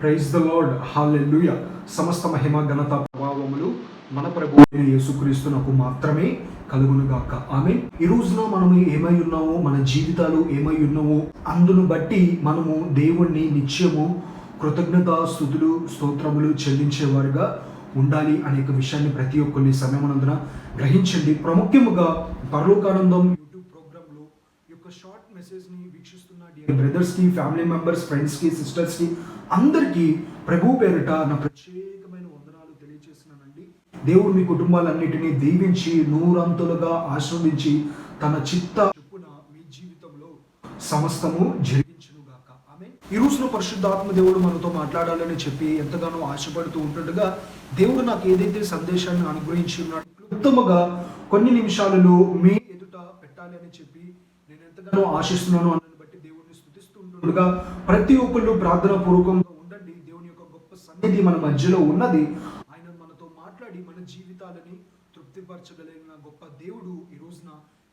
Praise the lord hallelujah సమస్త మహిమ ఘనత ప్రభావములు మన ప్రభు యేసుక్రీస్తునకు మాత్రమే కలుగునుగాక ఆమె ఈ రోజున మనం ఏమై ఉన్నామో మన జీవితాలు ఏమై ఉన్నామో అందును బట్టి మనము దేవుణ్ణి నిత్యము కృతజ్ఞత స్థుతులు స్తోత్రములు చెల్లించేవారుగా ఉండాలి అనే విషయాన్ని ప్రతి ఒక్కరిని సమయమనందున గ్రహించండి. ప్రాముఖ్యముగా పరలోకానందం యూట్యూబ్ ప్రోగ్రాంలో ఈ యొక్క షార్ట్ మెసేజ్ని వీక్షిస్తూ డియర్ బ్రదర్స్కి ఫ్యామిలీ మెంబర్స్ ఫ్రెండ్స్కి సిస్టర్స్కి అందరికీ ప్రభు పేరిట నా ప్రత్యేకమైన వందనాలు తెలియజేస్తున్నానండి దేవుడు మీ కుటుంబాలన్నిటినీ దీవించి నూరంతులుగా ఆశ్రవదించి తన చిత్త చొప్పున మీ జీవితంలో సమస్తము జరిగించునుగాక. ఆమె ఈ రోజున పరిశుద్ధాత్మ దేవుడు మనతో మాట్లాడాలని చెప్పి ఎంతగానో ఆశపడుతూ ఉంటుండగా దేవుడు నాకు ఏదైతే సందేశాన్ని అనుగ్రహించి ఉన్నాడు క్లుప్తముగా కొన్ని నిమిషాలలో మీ ఎదుట పెట్టాలి అని చెప్పి నేను ఎంతగానో ఆశిస్తున్నాను. స్థుతిస్తూ ప్రతి ఒక్కళ్ళు ప్రార్థన పూర్వకంగా ఉండండి. దేవుని యొక్క గొప్ప సన్నిధి మన మధ్యలో ఉన్నది. ఆయన మనతో మాట్లాడి మన జీవితాలని తృప్తిపరచగలిగిన గొప్ప దేవుడు ఈ రోజున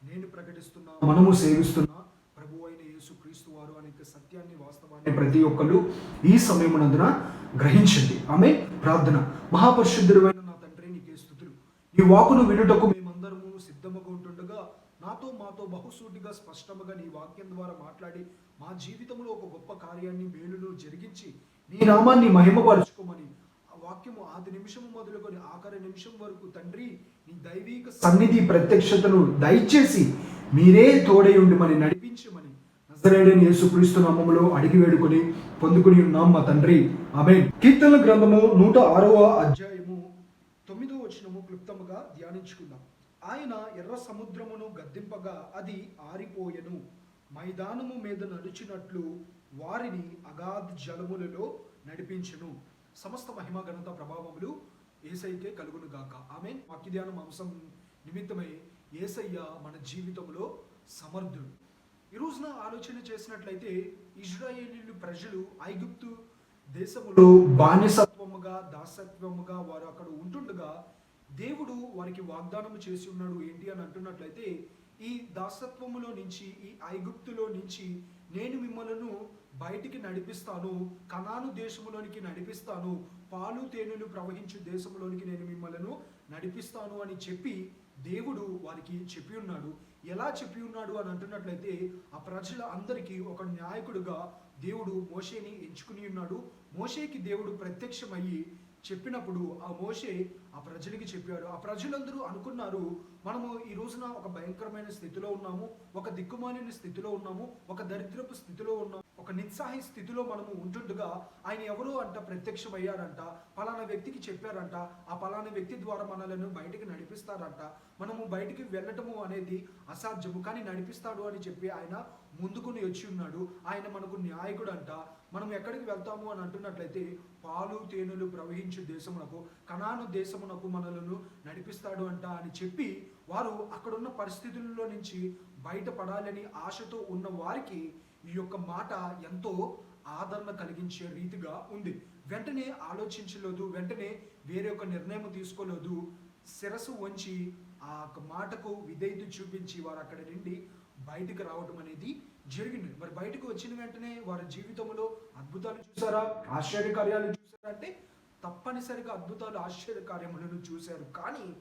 నేను ప్రకటిస్తున్నా మనము సేవిస్తున్నా ప్రభు అయిన యేసు క్రీస్తు వారు అనే సత్యాన్ని వాస్తవాన్ని ప్రతి ఒక్కళ్ళు ఈ సమయమునందున గ్రహించండి. ఆమె ప్రార్థన. మహాపరిశుద్ధుడైన నా తండ్రి నీకే స్థుతులు ఈ వాకును వినుటకు మేమందరము సిద్ధముగా ఉంటుండగా నాతో మాతో బహుసూటిగా స్పష్టముగా నీ వాక్యం ద్వారా మాట్లాడి మా జీవితంలో ఒక గొప్ప కార్యాన్ని మేలును జరిగించి నీ నామాన్ని మహిమపరుచుకోమని. ఆ వాక్యము ఆది నిమిషము మొదలుకొని ఆఖరి నిమిషం వరకు తండ్రి నీ దైవిక సన్నిధి ప్రత్యక్షతను దయచేసి మీరే తోడై ఉండి నడిపించమని. నజరేడని యేసుక్రీస్తు నామములో అడిగి వేడుకొని పొందుకుని ఉన్నాం మా తండ్రి. ఆమె కీర్తన గ్రంథము నూట ఆరవ అధ్యాయము తొమ్మిదో వచనము క్లుప్తముగా ధ్యానించుకుందాం. ఆయన ఎర్ర సముద్రమును గద్దింపగా అది ఆరిపోయెను. మైదానము మీద నడిచినట్లు వారిని అగాధ జలములలో నడిపించెను. సమస్త మహిమ ఘనత ప్రభావములు ఏసైకే కలుగును గాక. ఆమె వాక్యధ్యానం అంశం నిమిత్తమై ఏసయ్య మన జీవితంలో సమర్థుడు. ఈ రోజున ఆలోచన చేసినట్లయితే ఇజ్రాయేలీలు ప్రజలు ఐగుప్తు దేశములో బానిసత్వముగా దాసత్వముగా వారు అక్కడ ఉంటుండగా దేవుడు వారికి వాగ్దానం చేసి ఉన్నాడు ఏంటి అని అంటున్నట్లయితే ఈ దాసత్వములో నుంచి ఈ ఐగుప్తులో నుంచి నేను మిమ్మలను బయటికి నడిపిస్తాను కనాను దేశంలోనికి నడిపిస్తాను పాలు తేనెలు ప్రవహించు దేశంలోనికి నేను మిమ్మలను నడిపిస్తాను అని చెప్పి దేవుడు వారికి చెప్పి ఉన్నాడు. ఎలా చెప్పి ఉన్నాడు అని అంటున్నట్లయితే ఆ ప్రజల అందరికీ ఒక నాయకుడుగా దేవుడు మోషేని ఎంచుకుని ఉన్నాడు. మోషేకి దేవుడు ప్రత్యక్షమయ్యి చెప్పినప్పుడు ఆ మోషే ఆ ప్రజలకి చెప్పాడు. ఆ ప్రజలందరూ అనుకున్నారు మనము ఈ రోజున ఒక భయంకరమైన స్థితిలో ఉన్నాము ఒక దిక్కుమాలిన స్థితిలో ఉన్నాము ఒక దరిద్రపు స్థితిలో ఉన్నాము ఒక నిత్సాహి స్థితిలో మనము ఉంటుండగా ఆయన ఎవరో అంట ప్రత్యక్షమయ్యారంట పలానా వ్యక్తికి చెప్పారంట ఆ పలానా వ్యక్తి ద్వారా మనలను బయటికి నడిపిస్తారంట. మనము బయటికి వెళ్ళటము అనేది అసాధ్యము కానీ నడిపిస్తాడు అని చెప్పి ఆయన ముందుకుని వచ్చి ఉన్నాడు. ఆయన మనకు నాయకుడు అంట మనం ఎక్కడికి వెళ్తాము అని అంటున్నట్లయితే పాలు తేనెలు ప్రవహించు దేశమునకు కణాను దేశమునకు మనలను నడిపిస్తాడు అంట అని చెప్పి వారు అక్కడున్న పరిస్థితుల్లో నుంచి బయటపడాలని ఆశతో ఉన్న వారికి ఈ యొక్క మాట ఎంతో ఆదరణ కలిగించే రీతిగా ఉంది. వెంటనే ఆలోచించలేదు వెంటనే వేరే ఒక నిర్ణయం తీసుకోలేదు. శిరసు వంచి ఆ యొక్క మాటకు విధేయత చూపించి వారు అక్కడ నుండి బయటకు రావడం అనేది జరిగింది. మరి బయటకు వచ్చిన వెంటనే వారి జీవితంలో అద్భుతాలు చూసారా? ఆశ్చర్యకార్యాలు చూసారా? అంటే తప్పనిసరిగా అద్భుతాలు ఆశ్చర్యకార్యములను చూశారు. కానీ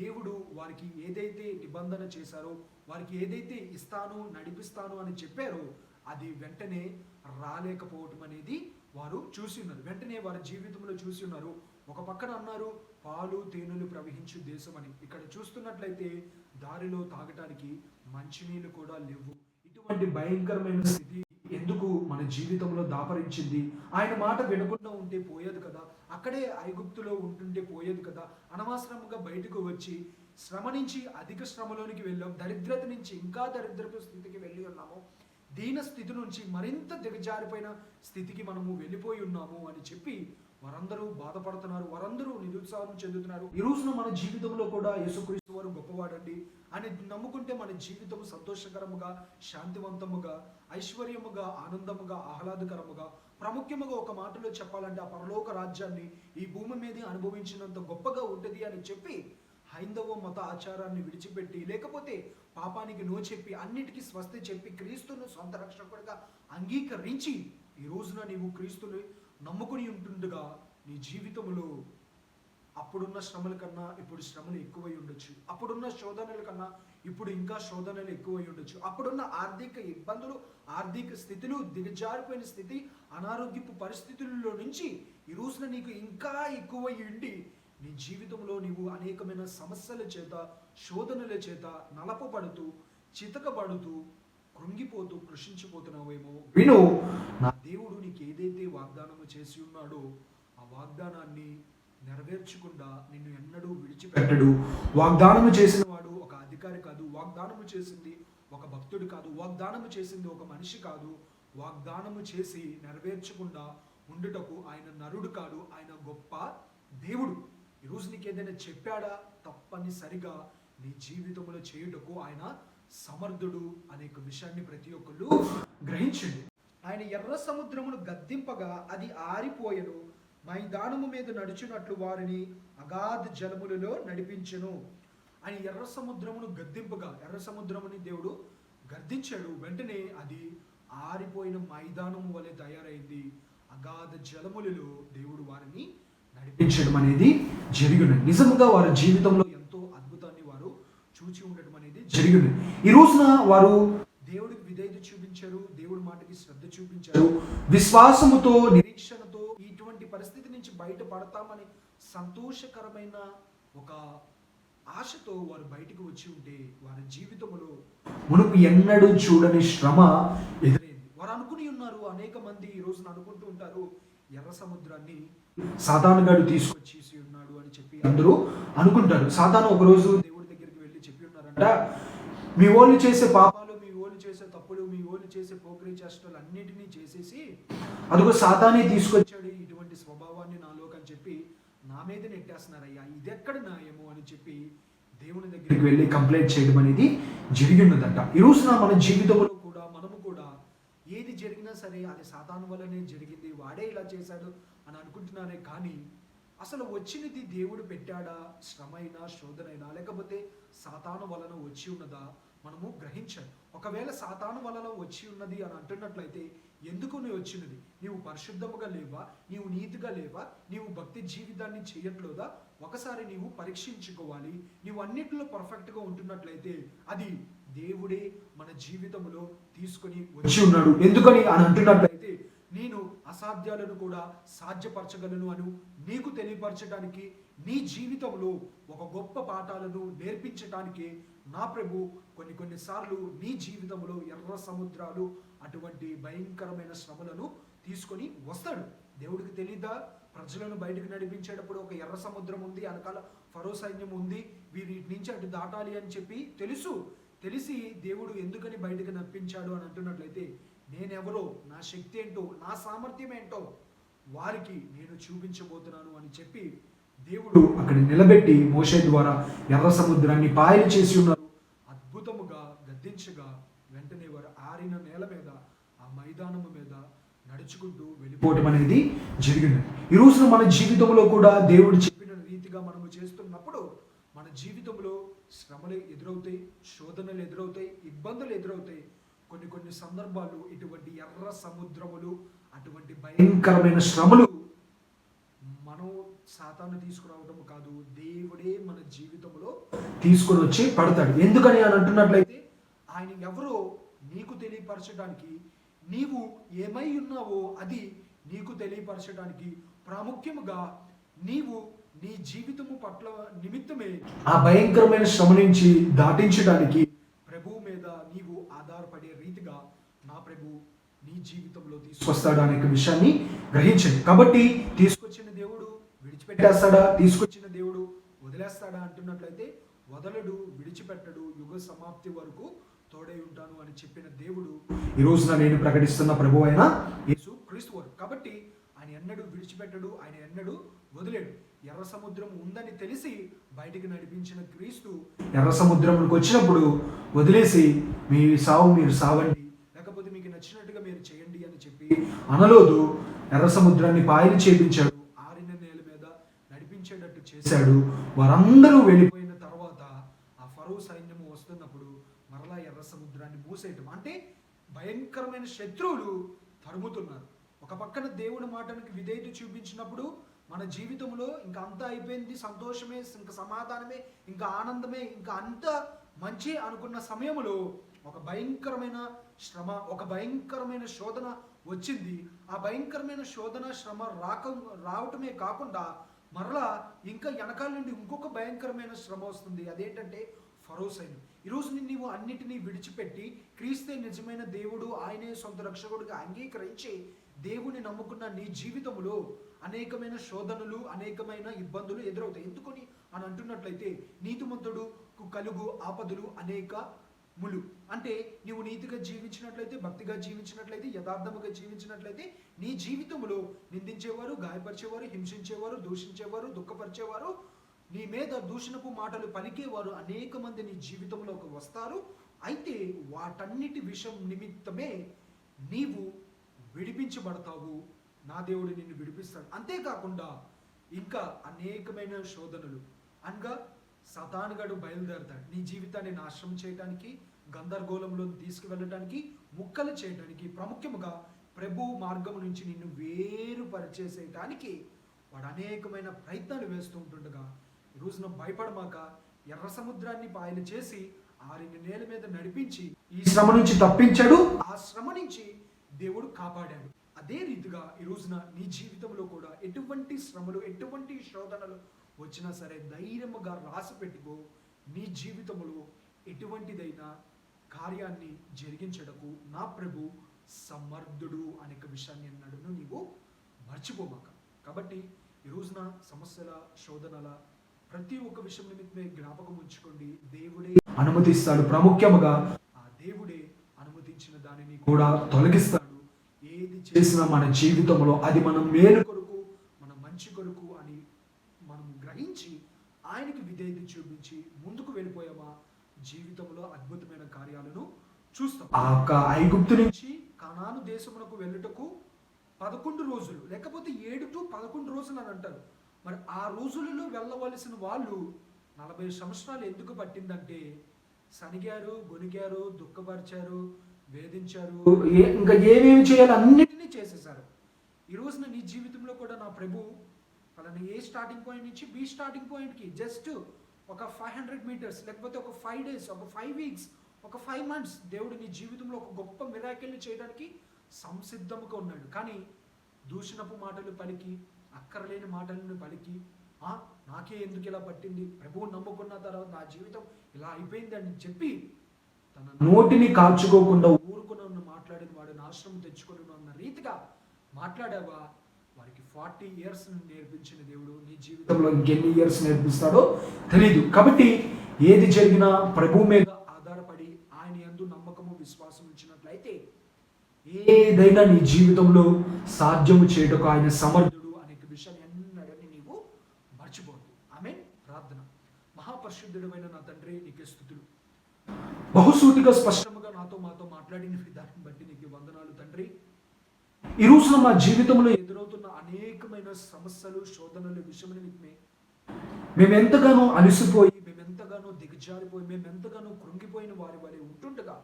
దేవుడు వారికి ఏదైతే నిబంధన చేశారో వారికి ఏదైతే ఇస్తాను నడిపిస్తాను అని చెప్పారో అది వెంటనే రాలేకపోవటం అనేది వారు చూసి ఉన్నారు. వెంటనే వారి జీవితంలో చూసి ఉన్నారు. ఒక పక్కన అన్నారు పాలు తేనెలు ప్రవహించు దేశం అని. ఇక్కడ చూస్తున్నట్లయితే దారిలో తాగటానికి మంచినీళ్ళు కూడా లేవు. ఇటువంటి భయంకరమైన స్థితి ఎందుకు మన జీవితంలో దాపరించింది? ఆయన మాట వినకుండా ఉంటే పోయేది కదా? అక్కడే ఐగుప్తులో ఉంటుంటే పోయేది కదా? అనవసరంగా బయటకు వచ్చి శ్రమ నుంచి అధిక శ్రమలోనికి వెళ్ళాం దరిద్రత నుంచి ఇంకా దరిద్రపు స్థితికి వెళ్ళి ఉన్నాము. దీన స్థితి నుంచి మరింత దిగజారిపోయిన స్థితికి మనము వెళ్ళిపోయి ఉన్నాము అని చెప్పి వారందరూ బాధపడుతున్నారు వారందరూ నిరుత్సాహం చెందుతున్నారు. ఈ రోజున మన జీవితంలో కూడా యేసుక్రీస్తు వారు గొప్పవాడండి. అని నమ్ముకుంటే మన జీవితం సంతోషకరముగా శాంతివంతముగా ఐశ్వర్యముగా ఆనందముగా ఆహ్లాదకరముగా ప్రాముఖ్యముగా ఒక మాటలో చెప్పాలంటే ఆ పరలోక రాజ్యాన్ని ఈ భూమి మీద అనుభవించినంత గొప్పగా ఉంటుంది అని చెప్పి హైందవ మత ఆచారాన్ని విడిచిపెట్టి లేకపోతే పాపానికి నో చెప్పి అన్నిటికీ స్వస్తి చెప్పి క్రీస్తును సొంత రక్షకుడిగా అంగీకరించి ఈ రోజున నీవు క్రీస్తుని నమ్ముకుని ఉంటుండగా నీ జీవితంలో అప్పుడున్న శ్రమల కన్నా ఇప్పుడు శ్రమలు ఎక్కువై ఉండొచ్చు. అప్పుడున్న శోధనల కన్నా ఇప్పుడు ఇంకా శోధనలు ఎక్కువై ఉండొచ్చు. అప్పుడున్న ఆర్థిక ఇబ్బందులు ఆర్థిక స్థితులు దిగజారిపోయిన స్థితి అనారోగ్యపు పరిస్థితుల్లో నుంచి ఈ రోజున నీకు ఇంకా ఎక్కువై ఉండి నీ జీవితంలో నీవు అనేకమైన సమస్యల చేత శోధనల చేత నలపబడుతూ చితకబడుతూ కృంగిపోతూ కృషించిపోతున్నావేమో విను నా దేవుడు నీకు ఏదైతే వాగ్దానము చేసి ఉన్నాడో ఆ వాగ్దానాన్ని నెరవేర్చకుండా నిన్ను ఎన్నడూ విడిచిపెట్టడు. వాగ్దానము చేసిన వాడు ఒక అధికారి కాదు వాగ్దానము చేసింది ఒక భక్తుడు కాదు వాగ్దానము చేసింది ఒక మనిషి కాదు. వాగ్దానము చేసి నెరవేర్చకుండా ఉండుటకు ఆయన నరుడు కాడు ఆయన గొప్ప దేవుడు. ఈరోజు నీకు ఏదైనా చెప్పాడా? తప్పనిసరిగా నీ జీవితంలో చేయుటకు ఆయన సమర్థుడు అనే ఒక విషయాన్ని ప్రతి ఒక్కళ్ళు గ్రహించండి. ఆయన ఎర్ర సముద్రమును గద్దింపగా అది ఆరిపోయెను. మైదానము మీద నడుచున్నట్లు వారిని అగాధ జలములలో నడిపించను. ఆయన ఎర్ర సముద్రమును గద్దింపగా ఎర్ర సముద్రముని దేవుడు గద్దించాడు. వెంటనే అది ఆరిపోయిన మైదానం వలె తయారైంది. అగాధ జలములలో దేవుడు వారిని నడిపించడం అనేది జరిగినది. నిజంగా వారి జీవితంలో ఎంతో అద్భుతాన్ని వారు చూచి ఉండటం జరిగింది. ఈ రోజున వారు దేవుడికి విధేయత చూపించారు దేవుడి మాటకి శ్రద్ధ చూపించారు. విశ్వాసముతో నిరీక్షణతో ఇటువంటి పరిస్థితి నుంచి బయటపడతామని సంతోషకరమైన ఒక ఆశతో వారు బయటకు వచ్చి ఉంటే వారి జీవితంలో మునుపు ఎన్నడూ చూడని శ్రమ ఎదురైంది. వారు అనుకుని ఉన్నారు అనేక మంది ఈ రోజున అనుకుంటూ ఉంటారు ఎర్ర సముద్రాన్ని సాధారణగాడు తీసుకొచ్చేసి ఉన్నాడు అని చెప్పి అందరూ అనుకుంటారు. సాధారణ ఒక రోజు దేవుడి దగ్గరికి వెళ్ళి చెప్పి ఉన్నారంట మీ వాళ్ళు చేసే పాపాలు మీ వాళ్ళు చేసే తప్పులు మీ వాళ్ళు చేసే పోకరి చేష్టలు అన్నిటినీ చేసేసి అదిగో సాతానే తీసుకొచ్చాడు. ఇటువంటి స్వభావాన్ని నాలోకి అని చెప్పి నా మీద నెట్టేస్తున్నారయ్యా. ఇది ఎక్కడ న్యాయము అని చెప్పి దేవుని దగ్గరికి వెళ్ళి కంప్లైంట్ చేయడం అనేది జరిగి ఉన్నదంట. ఈ రోజున మన జీవితంలో కూడా మనము కూడా ఏది జరిగినా సరే అది సాతాను వల్లనే జరిగింది. వాడే ఇలా చేశాడు అని అనుకుంటున్నారే కానీ అసలు వచ్చినది దేవుడు పెట్టాడా? శ్రమైనా శోధనైనా? లేకపోతే సాతాను వలన వచ్చి ఉన్నదా? మనము గ్రహించాలి ఒకవేళ సాతాను వలన వచ్చి ఉన్నది అని అంటున్నట్లయితే ఎందుకు నువ్వు వచ్చినది? నీవు పరిశుద్ధముగా లేవా? నీవు నీతిగా లేవా? నీవు భక్తి జీవితాన్ని చేయట్లేదా? ఒకసారి నీవు పరీక్షించుకోవాలి. నీవు అన్నిటిలో పర్ఫెక్ట్గా ఉంటున్నట్లయితే అది దేవుడే మన జీవితంలో తీసుకొని వచ్చి ఉన్నాడు. ఎందుకని అని అంటున్నట్లయితే నేను అసాధ్యాలను కూడా సాధ్యపరచగలను అను నీకు తెలియపరచడానికి నీ జీవితంలో ఒక గొప్ప పాఠాలను నేర్పించటానికి నా ప్రభు కొన్ని కొన్నిసార్లు నీ జీవితంలో ఎర్ర సముద్రాలు అటువంటి భయంకరమైన శ్రమలను తీసుకొని వస్తాడు. దేవుడికి తెలీదా? ప్రజలను బయటకు నడిపించేటప్పుడు ఒక ఎర్ర సముద్రం ఉంది వెనకాల ఫరో సైన్యం ఉంది వీరి నుంచి అటు దాటాలి అని చెప్పి తెలుసు. తెలిసి దేవుడు ఎందుకని బయటకు నప్పించాడు అని అంటున్నట్లయితే నేనెవరో నా శక్తి ఏంటో నా సామర్థ్యం ఏంటో వారికి నేను చూపించబోతున్నాను అని చెప్పి దేవుడు అక్కడ నిలబెట్టి మోషే ద్వారా ఎర్ర సముద్రాన్ని పాయలు చేసి ఉన్నారు. అద్భుతముగా గద్దించగా వెంటనే వారు ఆరిన నేల మీద ఆ మైదానము మీద నడుచుకుంటూ వెళ్ళిపోవటం అనేది జరిగింది ఈ రోజున మన జీవితంలో కూడా దేవుడు చెప్పిన రీతిగా మనము చేస్తున్నప్పుడు మన జీవితంలో శ్రమలు ఎదురవుతాయి శోధనలు ఎదురవుతాయి ఇబ్బందులు ఎదురవుతాయి. కొన్ని కొన్ని సందర్భాలు ఇటువంటి ఎర్ర సముద్రములు అటువంటి భయంకరమైన శ్రమలు మనం సాతాను తీసుకురావడం కాదు దేవుడే మన జీవితంలో తీసుకొని వచ్చి పడతాడు. ఎందుకని అని అంటున్నట్లయితే ఆయన ఎవరో నీకు తెలియపరచడానికి నీవు ఏమై ఉన్నావో అది నీకు తెలియపరచడానికి ప్రాముఖ్యముగా నీవు నీ జీవితము పట్ల నిమిత్తమే ఆ భయంకరమైన శ్రమ నుంచి దాటించడానికి ప్రభు మీద నీవు ఆధారపడే రీతిగా నా ప్రభు నీ జీవితంలో తీసుకొస్తాడు అనే విషయాన్ని గ్రహించండి. కాబట్టి తీసుకొచ్చిన దేవుడు విడిచిపెట్టేస్తాడా? తీసుకొచ్చిన దేవుడు వదిలేస్తాడా అంటున్నట్లయితే వదలడు విడిచిపెట్టడు యుగ సమాప్తి వరకు తోడై ఉంటాను అని చెప్పిన దేవుడు ఈ రోజున నేను ప్రకటిస్తున్న ప్రభు అయిన యేసు క్రీస్తు వారు. కాబట్టి ఆయన ఎన్నడూ విడిచిపెట్టడు ఆయన ఎన్నడూ వదిలేడు. ఎర్ర సముద్రం ఉందని తెలిసి బయటికి నడిపించిన క్రీస్తు ఎర్ర సముద్రంలోకి వచ్చినప్పుడు వదిలేసి మీ సావు మీరు సావండి లేకపోతే మీకు నచ్చినట్టుగా మీరు చేయండి అని చెప్పి అనలోదు ఎర్ర సముద్రాన్ని పాయలు చేపించాడు ఆరిన నేల మీద నడిపించేటట్టు చేశాడు. వారందరూ వెళ్ళిపోయిన తర్వాత ఆ ఫరో సైన్యము వస్తున్నప్పుడు మరలా ఎర్ర సముద్రాన్ని మూసేయటం. అంటే భయంకరమైన శత్రువులు తరుముతున్నారు. ఒక పక్కన దేవుని మాటనికి విధేయత చూపించినప్పుడు మన జీవితంలో ఇంకా అంతా అయిపోయింది సంతోషమే ఇంకా సమాధానమే ఇంకా ఆనందమే ఇంకా అంత మంచి అనుకున్న సమయంలో ఒక భయంకరమైన శ్రమ ఒక భయంకరమైన శోధన వచ్చింది. ఆ భయంకరమైన శోధన శ్రమ రాక రావటమే కాకుండా మరలా ఇంకా వెనకాల నుండి ఇంకొక భయంకరమైన శ్రమ వస్తుంది. అదేంటంటే ఫరోసైన్ ఈరోజు నీవు అన్నిటినీ విడిచిపెట్టి క్రీస్తే నిజమైన దేవుడు ఆయనే సొంత రక్షకుడిగా అంగీకరించి దేవుని నమ్ముకున్న నీ జీవితంలో అనేకమైన శోధనలు అనేకమైన ఇబ్బందులు ఎదురవుతాయి. ఎందుకని అని అంటున్నట్లయితే నీతిమంతుడు కలుగు ఆపదలు అనేక ములు. అంటే నీవు నీతిగా జీవించినట్లయితే భక్తిగా జీవించినట్లయితే యథార్థముగా జీవించినట్లయితే నీ జీవితంలో నిందించేవారు గాయపరిచేవారు హింసించేవారు దూషించేవారు దుఃఖపరిచేవారు నీ మీద దూషణపు మాటలు పలికేవారు అనేక మంది నీ జీవితంలోకి వస్తారు. అయితే వాటన్నిటి విషయం నిమిత్తమే నీవు విడిపించబడతావు. నా దేవుడు నిన్ను విడిపిస్తాడు. అంతేకాకుండా ఇంకా అనేకమైన శోధనలు. అనగా సతానుగాడు బయలుదేరతాడు. నీ జీవితాన్ని నాశనం చేయడానికి గందరగోళంలో తీసుకువెళ్ళడానికి ముక్కలు చేయడానికి ప్రాముఖ్యముగా ప్రభు మార్గం నుంచి నిన్ను వేరుపరిచేసేయటానికి వాడు అనేకమైన ప్రయత్నాలు వేస్తూ ఉంటుండగా ఈ రోజున భయపడమాక ఎర్ర సముద్రాన్ని పాయలు చేసి ఆరిని నేల మీద నడిపించి ఈ శ్రమ నుంచి తప్పించాడు. ఆ శ్రమ నుంచి దేవుడు కాపాడాడు. అదే రీతిగా ఈ రోజున నీ జీవితంలో కూడా ఎటువంటి శ్రమలు ఎటువంటి శోధనలు వచ్చినా సరే ధైర్యముగా రాసి పెట్టుకో. నీ జీవితంలో ఎటువంటిదైనా కార్యాన్ని జరిగించడకు నా ప్రభు సమర్థుడు అనే విషయాన్ని అన్నాడును నీవు మర్చిపోమాక. కాబట్టి ఈ రోజున సమస్యల శోధనల ప్రతి ఒక్క విషయం నిమిత్తమే జ్ఞాపకం ఉంచుకోండి. దేవుడే అనుమతిస్తాడు. ప్రాముఖ్యముగా ఆ దేవుడే అనుమతించిన దానిని కూడా తొలగిస్తాడు. ఏది చేసినా మన జీవితంలో అది మనం మేలు కొరకు మన మంచి కొరకు అని మనం గ్రహించి ఆయనకి విధేయత చూపించి ముందుకు వెళ్ళిపోయామా? జీవితంలో అద్భుతమైన కార్యాలను చూస్తాం. ఆ యొక్క ఐగుప్తు నుంచి కనాను దేశమునకు వెళ్ళుటకు పదకొండు రోజులు లేకపోతే ఏడు టు పదకొండు రోజులు అని అంటారు. మరి ఆ రోజులలో వెళ్ళవలసిన వాళ్ళు నలభై సంవత్సరాలు ఎందుకు పట్టిందంటే సనిగారు గొనిగారు దుఃఖపరిచారు వేధించారు. ఇంకా ఏమేమి చేయాలో అన్నిటినీ చేసేసారు ఈ రోజున నీ జీవితంలో కూడా నా ప్రభు వాళ్ళని ఏ స్టార్టింగ్ పాయింట్ నుంచి బి స్టార్టింగ్ పాయింట్కి జస్ట్ ఒక ఫైవ్ హండ్రెడ్ మీటర్స్ లేకపోతే ఒక ఫైవ్ డేస్ ఒక ఫైవ్ వీక్స్ ఒక ఫైవ్ మంత్స్ దేవుడు నీ జీవితంలో ఒక గొప్ప మిరాకిల్ని చేయడానికి సంసిద్ధముగా ఉన్నాడు. కానీ దూషణపు మాటలు పలికి అక్కరలేని మాటలను పలికి నాకే ఎందుకు ఇలా పట్టింది? ప్రభువు నమ్ముకున్న తర్వాత నా జీవితం ఇలా అయిపోయింది అని చెప్పి తన నోటిని కాల్చుకోకుండా ఊరుకున్న మాట్లాడిన వాడు నాశనం తెచ్చుకొని అన్న రీతిగా మాట్లాడావా? వారికి ఫార్టీ ఇయర్స్ నేర్పించిన దేవుడు నీ జీవితంలో ఇంకెన్ని ఇయర్స్ నేర్పిస్తాడో తెలియదు కాబట్టి ఏది జరిగినా ప్రభు మీద ఆధారపడి ఆయన ఎందు నమ్మకము విశ్వాసం ఉంచినట్లయితే ఏదైనా నీ జీవితంలో సాధ్యము చేయటకు ఆయన సమర్థుడు అనే విషయాన్ని ఎన్నడని నీవు మర్చిపోవద్దు. ఆమె ప్రార్థన. మహాపరిశుద్ధుడమైన నా తండ్రి నీకే స్థుతులు బహుసూటిగా స్పష్టముగా నాతో మాతో మాట్లాడిన విధానం బట్టి నీకు వందనాలు తండ్రి. ఈ రోజున మా జీవితంలో ఎదురవుతున్న అనేకమైన సమస్యలు శోధనలు విషయమని నిమిత్తమే మేము ఎంతగానో అలసిపోయి మేమెంతగానో దిగజారిపోయి మేమెంతగానో కృంగిపోయిన వారి వారి ఉంటుండగా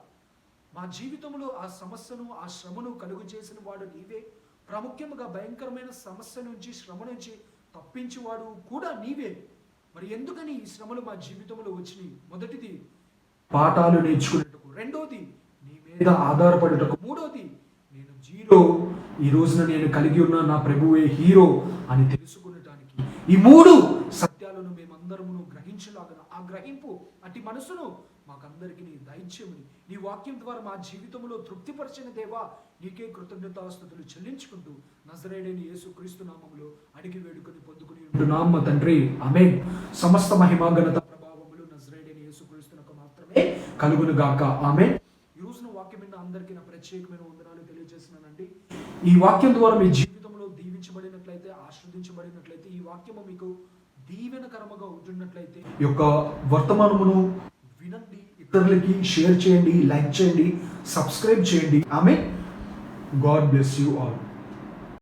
మా జీవితంలో ఆ సమస్యను ఆ శ్రమను కలుగు చేసిన వాడు నీవే. ప్రాముఖ్యముగా భయంకరమైన సమస్య నుంచి శ్రమ నుంచి తప్పించేవాడు కూడా నీవే. మరి ఎందుకని ఈ శ్రమలు మా జీవితంలో వచ్చినాయి? మొదటిది పాఠాలు నేర్చుకునేటకు రెండోది నీ మీద ఆధారపడుటకు మూడోది నేను జీరో ఈ రోజున నేను కలిగి ఉన్న నా ప్రభువే హీరో అని తెలుసుకునటానికి. ఈ మూడు సత్యాలను మేమందరము గ్రహించలాగన ఆ గ్రహింపు అట్టి మనసును మాకందరికీ నీ దైత్యముని నీ వాక్యం ద్వారా మా జీవితంలో తృప్తిపరిచిన దేవా నీకే కృతజ్ఞతాస్తుతులు చెల్లించుకుంటూ నజరేడని యేసు క్రీస్తు నామములో అడిగి వేడుకొని పొందుకుని ఉంటున్నాం తండ్రి. ఆమె సమస్త మహిమాగణత ఘనత ప్రభావములు నజరేడని యేసు క్రీస్తునకు మాత్రమే కలుగును గాక ఆమె ఈ రోజున వాక్యం విన్న అందరికీ నా ప్రత్యేకమైన వందనాలు తెలియజేస్తున్నానండి. ఈ వాక్యం ద్వారా మీ జీవితంలో దీవించబడినట్లయితే ఆశ్రదించబడినట్లయితే ఈ వాక్యము మీకు దీవెనకరముగా ఉంటున్నట్లయితే ఈ యొక్క వర్తమానమును వినండి ఇతరులకి షేర్ చేయండి లైక్ చేయండి సబ్స్క్రైబ్ చేయండి. ఆమె గాడ్ బ్లెస్ యూ ఆల్.